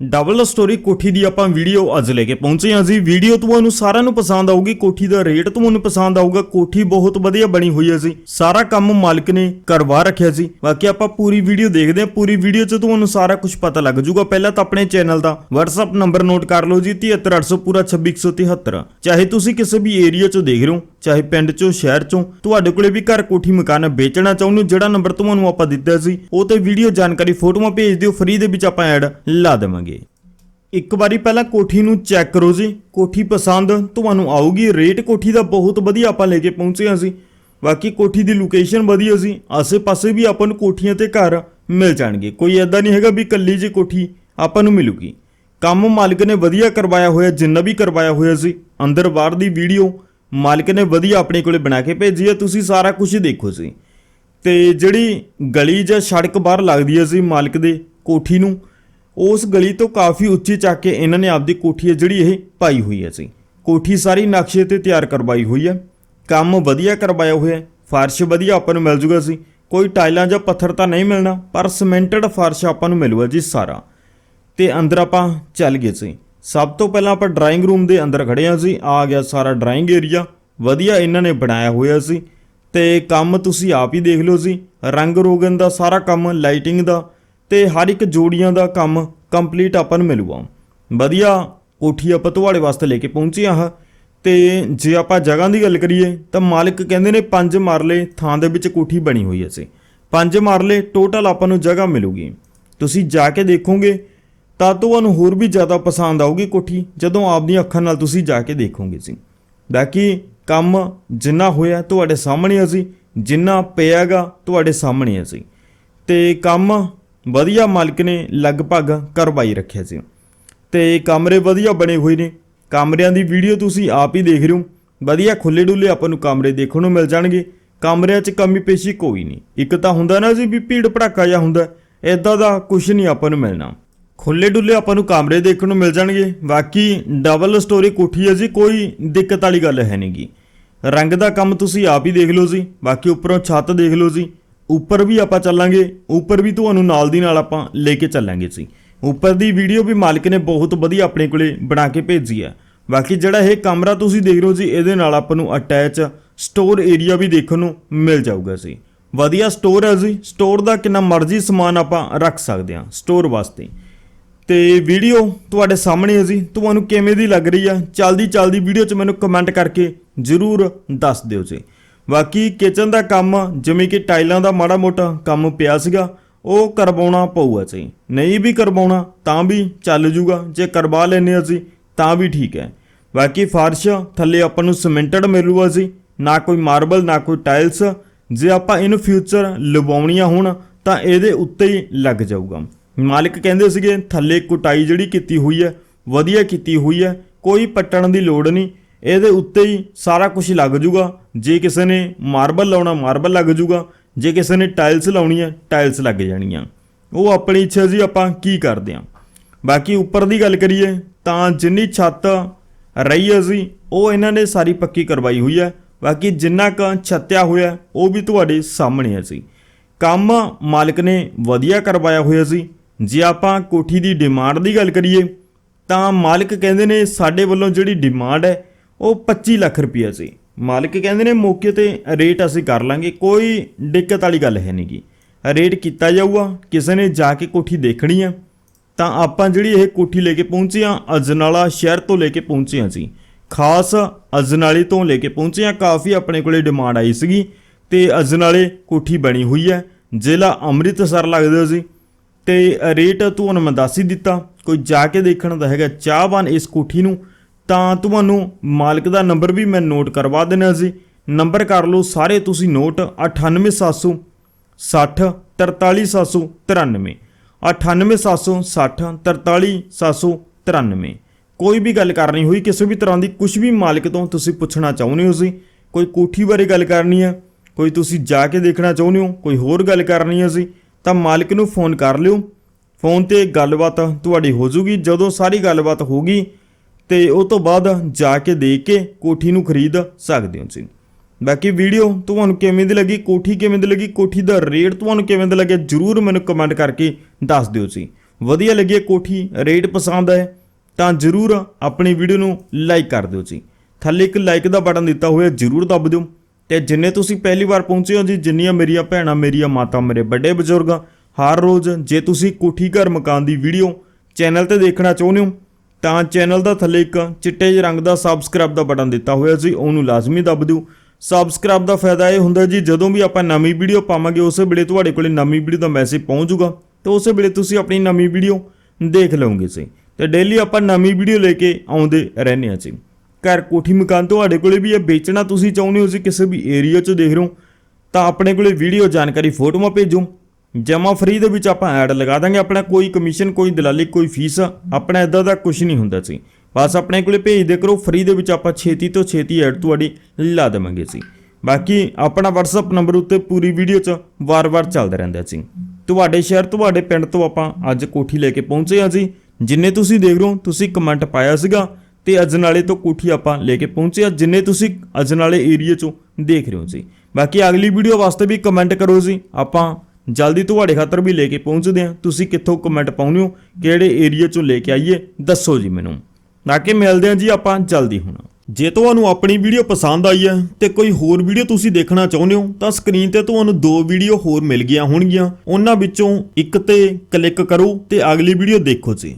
Double storey ਕੋਠੀ ਦੀ ਆਪਾਂ video ਅੱਜ ਲੈ ਕੇ ਪਹੁੰਚੇ ਹਾਂ ਜੀ। ਵੀਡੀਓ ਤੁਹਾਨੂੰ ਸਾਰਿਆਂ ਨੂੰ ਪਸੰਦ ਆਊਗੀ, ਕੋਠੀ ਦਾ ਰੇਟ ਤੁਹਾਨੂੰ ਪਸੰਦ ਆਊਗਾ, ਕੋਠੀ ਬਹੁਤ ਵਧੀਆ ਬਣੀ ਹੋਈ ਹੈ ਜੀ। ਸਾਰਾ ਕੰਮ ਮਾਲਕ ਨੇ ਕਰਵਾ ਰੱਖਿਆ ਸੀ ਬਾਕੀ ਆਪਾਂ ਪੂਰੀ ਵੀਡੀਓ ਦੇਖਦੇ ਹਾਂ। ਪੂਰੀ ਵੀਡੀਓ 'ਚ ਤੁਹਾਨੂੰ ਸਾਰਾ ਕੁਝ ਪਤਾ ਲੱਗ ਜਾਊਗਾ। ਪਹਿਲਾਂ ਤਾਂ ਆਪਣੇ ਚੈਨਲ ਦਾ WhatsApp ਨੰਬਰ ਨੋਟ ਕਰ ਲਓ ਜੀ 73800 ਪੂਰਾ 26173 ਚਾਹੇ ਤੁਸੀਂ ਕਿਸੇ ਵੀ ਏਰੀਆ 'ਚੋਂ ਦੇਖ ਰਹੇ ਹੋ, ਚਾਹੇ ਪਿੰਡ 'ਚੋਂ, ਸ਼ਹਿਰ 'ਚੋਂ, ਤੁਹਾਡੇ ਕੋਲੇ ਵੀ ਘਰ ਕੋਠੀ ਮਕਾਨ ਵੇਚਣਾ ਚਾਹੁੰਦੇ ਹੋ, ਜਿਹੜਾ ਨੰਬਰ ਤੁਹਾਨੂੰ ਆਪਾਂ ਦਿੱਤਾ ਸੀ ਉਹ ਤੇ ਵੀਡੀਓ ਜਾਣਕਾਰੀ ਫੋਟੋਆਂ ਭੇਜ ਦਿਓ ਫ੍ਰੀ ਦੇ ਵਿੱਚ ਆਪਾਂ ਐਡ ਲਾ ਦੇਵਾਂਗੇ। ਇੱਕ ਵਾਰੀ ਪਹਿਲਾਂ ਕੋਠੀ ਨੂੰ ਚੈੱਕ ਕਰੋ ਜੀ। ਕੋਠੀ ਪਸੰਦ, ਤੁਹਾਨੂੰ ਆਊਗੀ ਰੇਟ। ਕੋਠੀ ਦਾ ਬਹੁਤ ਵਧੀਆ ਆਪਾਂ ਲੈ ਕੇ ਪਹੁੰਚੇ ਹਾਂ ਸੀ ਬਾਕੀ ਕੋਠੀ ਦੀ ਲੋਕੇਸ਼ਨ ਵਧੀਆ ਸੀ ਆਸੇ-ਪਾਸੇ ਵੀ ਆਪਾਂ ਨੂੰ ਕੋਠੀਆਂ ਤੇ ਘਰ ਮਿਲ ਜਾਣਗੇ। ਕੋਈ ਐਦਾਂ ਨਹੀਂ ਹੈਗਾ ਵੀ ਕੱਲੀ ਜੀ ਕੋਠੀ ਆਪਾਂ ਨੂੰ ਮਿਲੂਗੀ। ਕੰਮ ਮਾਲਕ ਨੇ ਵਧੀਆ ਕਰਵਾਇਆ ਹੋਇਆ, ਜਿੰਨਾ ਵੀ ਕਰਵਾਇਆ ਹੋਇਆ ਸੀ ਅੰਦਰ ਬਾਹਰ ਦੀ ਵੀਡੀਓ ਮਾਲਕ ਨੇ ਵਧੀਆ ਆਪਣੇ ਕੋਲੇ ਬਣਾ ਕੇ ਭੇਜੀ ਹੈ। ਤੁਸੀਂ ਸਾਰਾ ਕੁਝ ਦੇਖੋ ਸੀ ਤੇ ਜਿਹੜੀ ਗਲੀ ਜਾਂ ਸੜਕ ਬਾਹਰ ਲੱਗਦੀ ਹੈ ਸੀ ਮਾਲਕ ਦੇ ਕੋਠੀ ਨੂੰ ਉਸ ਗਲੀ ਤੋਂ ਕਾਫੀ ਉੱਚੀ ਚੱਕ ਕੇ ਇਹਨਾਂ ਨੇ ਆਪਦੀ ਕੋਠੀ ਹੈ ਜਿਹੜੀ ਇਹ ਪਾਈ ਹੋਈ ਹੈ ਸੀ। ਕੋਠੀ ਸਾਰੀ ਨਕਸ਼ੇ ਤੇ ਤਿਆਰ ਕਰਵਾਈ ਹੋਈ ਹੈ। ਕੰਮ ਵਧੀਆ ਕਰਵਾਇਆ ਹੋਇਆ ਹੈ। ਫਰਸ਼ ਵਧੀਆ ਆਪਾਂ ਨੂੰ ਮਿਲ ਜੂਗਾ ਸੀ। ਕੋਈ ਟਾਈਲਾਂ ਜਾਂ ਪੱਥਰ ਤਾਂ ਨਹੀਂ ਮਿਲਣਾ, ਪਰ ਸਿਮੈਂਟਡ ਫਰਸ਼ ਆਪਾਂ ਨੂੰ ਮਿਲੂਗਾ ਜੀ ਸਾਰਾ। ਤੇ ਅੰਦਰ ਆਪਾਂ ਚੱਲ ਗਏ ਸੀ। ਸਭ ਤੋਂ ਪਹਿਲਾਂ ਆਪਾਂ ਡਰਾਇੰਗ ਰੂਮ ਦੇ ਅੰਦਰ ਖੜੇ ਹਾਂ ਸੀ ਆ ਗਿਆ ਸਾਰਾ ਡਰਾਇੰਗ ਏਰੀਆ। ਵਧੀਆ ਇਹਨਾਂ ਨੇ ਬਣਾਇਆ ਹੋਇਆ ਸੀ। ਤੇ ਕੰਮ ਤੁਸੀਂ ਆਪ ਹੀ ਦੇਖ ਲਓ ਸੀ ਰੰਗ ਰੋਗਨ ਦਾ ਸਾਰਾ ਕੰਮ, ਲਾਈਟਿੰਗ ਦਾ। ਤੇ ਹਰ ਇੱਕ ਜੋੜੀਆਂ ਦਾ ਕੰਮ ਕੰਪਲੀਟ ਆਪਾਂ ਨੂੰ ਮਿਲੂਗਾ। ਵਧੀਆ, ਕੋਠੀ ਆਪਾਂ ਤੁਹਾਡੇ ਵਾਸਤੇ ਲੈ ਕੇ ਪਹੁੰਚੇ ਹਾਂ। ਤੇ ਜੇ ਆਪਾਂ ਜਗ੍ਹਾ ਦੀ ਗੱਲ ਕਰੀਏ, ਤਾਂ ਮਾਲਕ ਕਹਿੰਦੇ ਨੇ ਪੰਜ ਮਰਲੇ ਥਾਂ ਦੇ ਵਿੱਚ ਕੋਠੀ ਬਣੀ ਹੋਈ ਹੈ ਸੀ ਪੰਜ ਮਰਲੇ ਟੋਟਲ ਆਪਾਂ ਨੂੰ ਜਗ੍ਹਾ ਮਿਲੂਗੀ। ਤੁਸੀਂ ਜਾ ਕੇ ਦੇਖੋਗੇ, ਤਾਂ ਤੁਹਾਨੂੰ ਹੋਰ ਵੀ ਜ਼ਿਆਦਾ ਪਸੰਦ ਆਊਗੀ ਕੋਠੀ, ਜਦੋਂ ਆਪਦੀਆਂ ਅੱਖਾਂ ਨਾਲ ਤੁਸੀਂ ਜਾ ਕੇ ਦੇਖੋਗੇ ਜੀ। ਬਾਕੀ ਕੰਮ ਜਿੰਨਾ ਹੋਇਆ ਤੁਹਾਡੇ ਸਾਹਮਣੇ ਅਸੀਂ ਜਿੰਨਾ ਪਿਆਗਾ ਤੁਹਾਡੇ ਸਾਹਮਣੇ ਅਸੀਂ ਤੇ ਕੰਮ ਵਧੀਆ ਮਾਲਕ ਨੇ ਲਗਭਗ ਕਰਵਾਈ ਰੱਖਿਆ ਸੀ। ਤੇ ਕਮਰੇ ਵਧੀਆ ਬਣੇ ਹੋਏ ਨੇ। ਕਮਰਿਆਂ ਦੀ ਵੀਡੀਓ ਤੁਸੀਂ ਆਪ ਹੀ ਦੇਖ ਰਹੇ ਹੋ। ਵਧੀਆ ਖੁੱਲੇ ਡੁੱਲੇ ਆਪਾਂ ਨੂੰ ਕਮਰੇ ਦੇਖਣ ਨੂੰ ਮਿਲ ਜਾਣਗੇ। ਕਮਰਿਆਂ 'ਚ ਕਮੀ ਪੇਸ਼ੀ ਕੋਈ ਨਹੀਂ। ਇੱਕ ਤਾਂ ਹੁੰਦਾ ਨਾ ਜੀ ਵੀ ਭੀੜ ਭੜਾਕਾ ਜਿਹਾ ਹੁੰਦਾ। ਇਦਾਂ ਦਾ ਕੁਝ ਨਹੀਂ ਆਪਾਂ ਨੂੰ ਮਿਲਣਾ। ਖੁੱਲੇ ਡੁੱਲੇ ਆਪਾਂ ਨੂੰ ਕਮਰੇ ਦੇਖਣ ਨੂੰ ਮਿਲ ਜਾਣਗੇ। ਬਾਕੀ ਡਬਲ ਸਟੋਰੀ ਕੋਠੀ ਹੈ ਜੀ, ਕੋਈ ਦਿੱਕਤ ਵਾਲੀ ਗੱਲ ਹੈ ਨਹੀਂਗੀ ਰੰਗ ਦਾ ਕੰਮ ਤੁਸੀਂ ਆਪ ਹੀ ਦੇਖ ਲਓ ਜੀ। ਬਾਕੀ ਉੱਪਰੋਂ ਛੱਤ ਦੇਖ ਲਓ ਜੀ। ਉੱਪਰ ਵੀ ਆਪਾਂ ਚੱਲਾਂਗੇ, ਉੱਪਰ ਵੀ ਤੁਹਾਨੂੰ ਨਾਲ ਦੀ ਨਾਲ ਆਪਾਂ ਲੈ ਕੇ ਚੱਲਾਂਗੇ ਜੀ। ਉੱਪਰ ਦੀ ਵੀਡੀਓ ਵੀ ਮਾਲਕ ਨੇ ਬਹੁਤ ਵਧੀਆ ਆਪਣੇ ਕੋਲੇ ਬਣਾ ਕੇ ਭੇਜੀ ਹੈ ਬਾਕੀ ਜਿਹੜਾ ਇਹ ਕਮਰਾ ਤੁਸੀਂ ਦੇਖ ਰਹੇ ਹੋ ਜੀ, ਇਹਦੇ ਨਾਲ ਆਪਾਂ ਨੂੰ ਅਟੈਚ ਸਟੋਰ ਏਰੀਆ ਵੀ ਦੇਖਣ ਨੂੰ ਮਿਲ ਜਾਊਗਾ ਜੀ। ਵਧੀਆ ਸਟੋਰ ਹੈ ਜੀ ਸਟੋਰ ਦਾ ਕਿੰਨਾ ਮਰਜ਼ੀ ਸਮਾਨ ਆਪਾਂ ਰੱਖ ਸਕਦੇ ਹਾਂ ਸਟੋਰ ਵਾਸਤੇ। ਤੇ ਵੀਡੀਓ ਤੁਹਾਡੇ ਸਾਹਮਣੇ ਹੈ ਜੀ, ਤੁਹਾਨੂੰ ਕਿਵੇਂ ਦੀ ਲੱਗ ਰਹੀ ਆ ਚਲਦੀ ਚਲਦੀ ਵੀਡੀਓ 'ਚ ਮੈਨੂੰ ਕਮੈਂਟ ਕਰਕੇ ਜਰੂਰ ਦੱਸ ਦਿਓ ਜੀ। ਬਾਕੀ ਕਿਚਨ ਦਾ ਕੰਮ, ਜਿਵੇਂ ਕਿ ਟਾਈਲਾਂ ਦਾ ਮਾੜਾ ਮੋਟਾ ਕੰਮ ਪਿਆ ਸੀਗਾ, ਉਹ ਕਰਵਾਉਣਾ ਪਊਗਾ ਜੀ ਨਹੀਂ ਵੀ ਕਰਵਾਉਣਾ, ਤਾਂ ਵੀ ਚੱਲ ਜੂਗਾ। ਜੇ ਕਰਵਾ ਲੈਨੇ ਅਸੀਂ, ਤਾਂ ਵੀ ਠੀਕ ਹੈ। ਬਾਕੀ ਫਰਸ਼ ਥੱਲੇ ਆਪਾਂ ਨੂੰ ਸਿਮੈਂਟਡ ਮਿਲੂਗਾ ਜੀ, ਨਾ ਕੋਈ ਮਾਰਬਲ ਨਾ ਕੋਈ ਟਾਈਲਸ ਜੇ ਆਪਾਂ ਇਨ ਫਿਊਚਰ ਲਵਾਉਣੀਆਂ ਹੋਣ, ਤਾਂ ਇਹਦੇ ਉੱਤੇ ਹੀ ਲੱਗ ਜਾਊਗਾ। ਮਾਲਕ ਕਹਿੰਦੇ ਸੀਗੇ, ਥੱਲੇ ਕੁਟਾਈ ਜਿਹੜੀ ਕੀਤੀ ਹੋਈ ਹੈ, ਵਧੀਆ ਕੀਤੀ ਹੋਈ ਹੈ, ਕੋਈ ਪੱਟਣ ਦੀ ਲੋੜ ਨਹੀਂ। ਇਹਦੇ ਉੱਤੇ ਹੀ ਸਾਰਾ ਕੁਝ ਲੱਗ ਜੂਗਾ। ਜੇ ਕਿਸੇ ਨੇ ਮਾਰਬਲ ਲਾਉਣਾ, ਮਾਰਬਲ ਲੱਗ ਜੂਗਾ। ਜੇ ਕਿਸੇ ਨੇ ਟਾਈਲਸ ਲਾਉਣੀ ਹੈ ਟਾਈਲਸ ਲੱਗ ਜਾਣੀਆਂ। ਉਹ ਆਪਣੀ ਇੱਛਾ ਜੀ ਆਪਾਂ ਕੀ ਕਰਦੇ ਹਾਂ ਬਾਕੀ ਉੱਪਰ ਦੀ ਗੱਲ ਕਰੀਏ ਤਾਂ ਜਿੰਨੀ ਛੱਤ ਰਹੀ ਹੈ ਜੀ, ਉਹ ਇਹਨਾਂ ਨੇ ਸਾਰੀ ਪੱਕੀ ਕਰਵਾਈ ਹੋਈ ਹੈ। ਬਾਕੀ ਜਿੰਨਾ ਕ ਛੱਤਿਆ ਹੋਇਆ, ਉਹ ਵੀ ਤੁਹਾਡੇ ਸਾਹਮਣੇ ਹੈ ਜੀ। ਕੰਮ ਮਾਲਕ ਨੇ ਵਧੀਆ ਕਰਵਾਇਆ ਹੋਇਆ ਸੀ ਜੇ ਆਪਾਂ ਕੋਠੀ ਦੀ ਡਿਮਾਂਡ ਦੀ ਗੱਲ ਕਰੀਏ, ਤਾਂ ਮਾਲਕ ਕਹਿੰਦੇ ਨੇ ਸਾਡੇ ਵੱਲੋਂ ਜਿਹੜੀ ਡਿਮਾਂਡ ਹੈ ਉਹ 25 ਲੱਖ ਰੁਪਈਆ ਸੀ। ਮਾਲਕ ਕਹਿੰਦੇ ਨੇ, ਮੌਕੇ ਤੇ ਰੇਟ ਅਸੀਂ ਕਰ ਲਾਂਗੇ, ਕੋਈ ਦਿੱਕਤ ਵਾਲੀ ਗੱਲ ਹੈ ਨਹੀਂਗੀ ਰੇਟ ਕੀਤਾ ਜਾਊਗਾ, ਕਿਸੇ ਨੇ ਜਾ ਕੇ ਕੋਠੀ ਦੇਖਣੀ ਆ। ਤਾਂ ਆਪਾਂ ਜਿਹੜੀ ਇਹ ਕੋਠੀ ਲੈ ਕੇ ਪਹੁੰਚੇ ਆ, ਅਜਨਾਲਾ ਸ਼ਹਿਰ ਤੋਂ ਲੈ ਕੇ ਪਹੁੰਚੇ ਆ ਸੀ ਖਾਸ ਅਜਨਾਲੇ ਤੋਂ ਲੈ ਕੇ ਪਹੁੰਚੇ ਆ, ਕਾਫੀ ਆਪਣੇ ਕੋਲੇ ਡਿਮਾਂਡ ਆਈ ਸੀਗੀ ਤੇ ਅਜਨਾਲੇ ਕੋਠੀ ਬਣੀ ਹੋਈ ਹੈ ਜ਼ਿਲ੍ਹਾ ਅੰਮ੍ਰਿਤਸਰ ਲੱਗਦਾ ਸੀ ਤੇ ਰੇਟ ਤੁਹਾਨੂੰ ਮੈਂ ਦੱਸ ਹੀ ਦਿੱਤਾ, ਕੋਈ ਜਾ ਕੇ ਦੇਖਣ ਦਾ ਹੈਗਾ ਚਾਹਵਾਨ ਇਸ ਕੋਠੀ ਨੂੰ। ਤਾਂ ਤੁਹਾਨੂੰ ਮਾਲਕ ਦਾ ਨੰਬਰ ਵੀ ਮੈਂ ਨੋਟ ਕਰਵਾ ਦੇਣਾ ਸੀ। ਨੰਬਰ ਕਰ ਲਓ ਸਾਰੇ ਤੁਸੀਂ ਨੋਟ 98700 60 43793 98760 43793 ਕੋਈ ਵੀ ਗੱਲ ਕਰਨੀ ਹੋਈ, ਕਿਸੇ ਵੀ ਤਰ੍ਹਾਂ ਦੀ ਕੁਝ ਵੀ ਮਾਲਕ ਤੋਂ ਤੁਸੀਂ ਪੁੱਛਣਾ ਚਾਹੁੰਦੇ ਹੋ ਜੀ ਕੋਈ ਕੋਠੀ ਬਾਰੇ ਗੱਲ ਕਰਨੀ ਹੈ ਕੋਈ ਤੁਸੀਂ ਜਾ ਕੇ ਦੇਖਣਾ ਚਾਹੁੰਦੇ ਹੋ, ਕੋਈ ਹੋਰ ਗੱਲ ਕਰਨੀ ਹੈ ਜੀ ਤਾਂ ਮਾਲਕ ਨੂੰ ਫੋਨ ਕਰ ਲਿਓ। ਫੋਨ ਤੇ ਗੱਲਬਾਤ ਤੁਹਾਡੀ ਹੋ ਜੂਗੀ। ਜਦੋਂ ਸਾਰੀ ਗੱਲਬਾਤ ਹੋਗੀ ਤੇ ਉਹ ਤੋਂ ਬਾਅਦ ਜਾ ਕੇ ਦੇਖ ਕੇ ਕੋਠੀ ਨੂੰ ਖਰੀਦ ਸਕਦੇ ਹੋ ਜੀ ਬਾਕੀ ਵੀਡੀਓ ਤੁਹਾਨੂੰ ਕਿਵੇਂ ਦੀ ਲੱਗੀ, ਕੋਠੀ ਕਿਵੇਂ ਦੀ ਲੱਗੀ, ਕੋਠੀ ਦਾ ਰੇਟ ਤੁਹਾਨੂੰ ਕਿਵੇਂ ਦਾ ਲੱਗਿਆ, ਜਰੂਰ ਮੈਨੂੰ ਕਮੈਂਟ ਕਰਕੇ ਦੱਸ ਦਿਓ ਜੀ ਵਧੀਆ ਲੱਗੀ ਕੋਠੀ, ਰੇਟ ਪਸੰਦ ਹੈ ਤਾਂ ਜਰੂਰ ਆਪਣੀ ਵੀਡੀਓ ਨੂੰ ਲਾਈਕ ਕਰ ਦਿਓ ਜੀ ਥੱਲੇ ਇੱਕ ਲਾਈਕ ਦਾ ਬਟਨ ਦਿੱਤਾ ਹੋਇਆ, ਜਰੂਰ ਦੱਬ ਦਿਓ। ਤੇ ਜਿੰਨੇ ਤੁਸੀਂ ਪਹਿਲੀ ਵਾਰ ਪਹੁੰਚੇ ਹੋ ਜੀ, ਜਿੰਨੀਆਂ ਮੇਰੀਆਂ ਭੈਣਾਂ, ਮੇਰੀਆਂ ਮਾਤਾ, ਮੇਰੇ ਵੱਡੇ ਬਜ਼ੁਰਗ, ਹਰ ਰੋਜ਼ ਜੇ ਤੁਸੀਂ ਕੋਠੀ ਘਰ ਮਕਾਨ ਦੀ ਵੀਡੀਓ ਚੈਨਲ ਤੇ ਦੇਖਣਾ ਚਾਹੁੰਦੇ ਹੋ ਤਾਂ ਚੈਨਲ ਦਾ ਥੱਲੇ ਇੱਕ ਚਿੱਟੇ ਜਿਹੇ ਰੰਗ ਦਾ ਸਬਸਕ੍ਰਾਈਬ ਦਾ ਬਟਨ ਦਿੱਤਾ ਹੋਇਆ ਸੀ, ਉਹਨੂੰ ਲਾਜ਼ਮੀ ਦੱਬ ਦਿਓ। ਸਬਸਕ੍ਰਾਈਬ ਦਾ ਫਾਇਦਾ ਇਹ ਹੁੰਦਾ ਜੀ, ਜਦੋਂ ਵੀ ਆਪਾਂ ਨਵੀਂ ਵੀਡੀਓ ਪਾਵਾਂਗੇ, ਉਸੇ ਵੇਲੇ ਤੁਹਾਡੇ ਕੋਲੇ ਨਵੀਂ ਵੀਡੀਓ ਦਾ ਮੈਸੇਜ ਪਹੁੰਚੂਗਾ। ਜਾਊਗਾ ਤੇ ਉਸੇ ਵੇਲੇ ਤੁਸੀਂ ਆਪਣੀ ਨਵੀਂ ਵੀਡੀਓ ਦੇਖ ਲਓਗੇ ਸੀ ਤੇ ਡੇਲੀ ਆਪਾਂ ਨਵੀਂ ਵੀਡੀਓ ਲੈ ਕੇ ਆਉਂਦੇ ਰਹਿੰਦੇ ਹਾਂ ਜੀ। ਘਰ ਕੋਠੀ ਮਕਾਨ ਤੁਹਾਡੇ ਕੋਲੇ ਵੀ ਇਹ ਵੇਚਣਾ ਤੁਸੀਂ ਚਾਹੁੰਦੇ ਹੋ ਜੀ, ਕਿਸੇ ਵੀ ਏਰੀਆ 'ਚ ਦੇਖ ਰਹੇ ਹੋ, ਤਾਂ ਆਪਣੇ ਕੋਲੇ ਵੀਡੀਓ ਜਾਣਕਾਰੀ ਫੋਟੋਆਂ ਭੇਜੋ। ਜਮਾ ਫਰੀ ਦੇ ਵਿੱਚ ਆਪਾਂ ਐਡ ਲਗਾ ਦਾਂਗੇ, ਆਪਣਾ ਕੋਈ ਕਮਿਸ਼ਨ ਕੋਈ ਦਲਾਲੀ, ਕੋਈ ਫੀਸ ਆਪਣਾ ਇਦਾਂ ਦਾ ਕੁਝ ਨਹੀਂ ਹੁੰਦਾ ਸੀ। ਬਸ ਆਪਣੇ ਕੋਲੇ ਭੇਜ ਦੇ ਕਰੋ ਫਰੀ ਦੇ ਵਿੱਚ ਆਪਾਂ ਛੇਤੀ ਤੋਂ ਛੇਤੀ ਐਡ ਤੁਹਾਡੀ ਲਾ ਦੇਵਾਂਗੇ ਸੀ। ਬਾਕੀ ਆਪਣਾ WhatsApp ਨੰਬਰ ਉੱਤੇ ਪੂਰੀ ਵੀਡੀਓ 'ਚ ਵਾਰ-ਵਾਰ ਚੱਲਦਾ ਰਹਿੰਦਾ ਸੀ। ਤੁਹਾਡੇ ਸ਼ਹਿਰ, ਤੁਹਾਡੇ ਪਿੰਡ ਤੋਂ ਆਪਾਂ ਅੱਜ ਕੋਠੀ ਲੈ ਕੇ ਪਹੁੰਚੇ ਹਾਂ ਜੀ। ਜਿੰਨੇ ਤੁਸੀਂ ਦੇਖ ਰਹੇ ਹੋ, ਤੁਸੀਂ ਕਮੈਂਟ ਪਾਇਆ ਸੀਗਾ ਤੇ ਅਜਨਾਲੇ ਤੋਂ ਕੋਠੀ ਆਪਾਂ ਲੈ ਕੇ ਪਹੁੰਚੇ ਹਾਂ। ਜਿੰਨੇ ਤੁਸੀਂ ਅਜਨਾਲੇ ਏਰੀਆ 'ਚੋਂ ਦੇਖ ਰਹੇ ਹੋ ਜੀ। ਬਾਕੀ ਅਗਲੀ ਵੀਡੀਓ ਵਾਸਤੇ ਵੀ ਕਮੈਂਟ ਕਰੋ ਜੀ। ਆਪਾਂ ਜਲਦੀ ਤੁਹਾਡੇ ਖਾਤਰ ਵੀ ਲੈ ਕੇ ਪਹੁੰਚਦੇ ਹਾਂ। ਤੁਸੀਂ ਕਿੱਥੋਂ ਕਮੈਂਟ ਪਾਉਂਦੇ ਹੋ? ਕਿਹੜੇ ਏਰੀਆ 'ਚੋਂ ਲੈ ਕੇ ਆਈਏ? ਦੱਸੋ ਜੀ ਮੈਨੂੰ। ਨਾ ਕਿ ਮਿਲਦੇ ਹਾਂ ਜੀ ਆਪਾਂ ਜਲਦੀ ਹੁਣ। ਜੇ ਤੁਹਾਨੂੰ ਆਪਣੀ ਵੀਡੀਓ ਪਸੰਦ ਆਈ ਹੈ ਤੇ ਕੋਈ ਹੋਰ ਵੀਡੀਓ ਤੁਸੀਂ ਦੇਖਣਾ ਚਾਹੁੰਦੇ ਹੋ, ਤਾਂ ਸਕਰੀਨ ਤੇ ਤੁਹਾਨੂੰ ਦੋ ਵੀਡੀਓ ਹੋਰ ਮਿਲ ਗਈਆਂ ਹੋਣਗੀਆਂ। ਉਹਨਾਂ ਵਿੱਚੋਂ ਇੱਕ ਤੇ ਕਲਿੱਕ ਕਰੋ ਤੇ ਅਗਲੀ ਵੀਡੀਓ ਦੇਖੋ ਜੀ।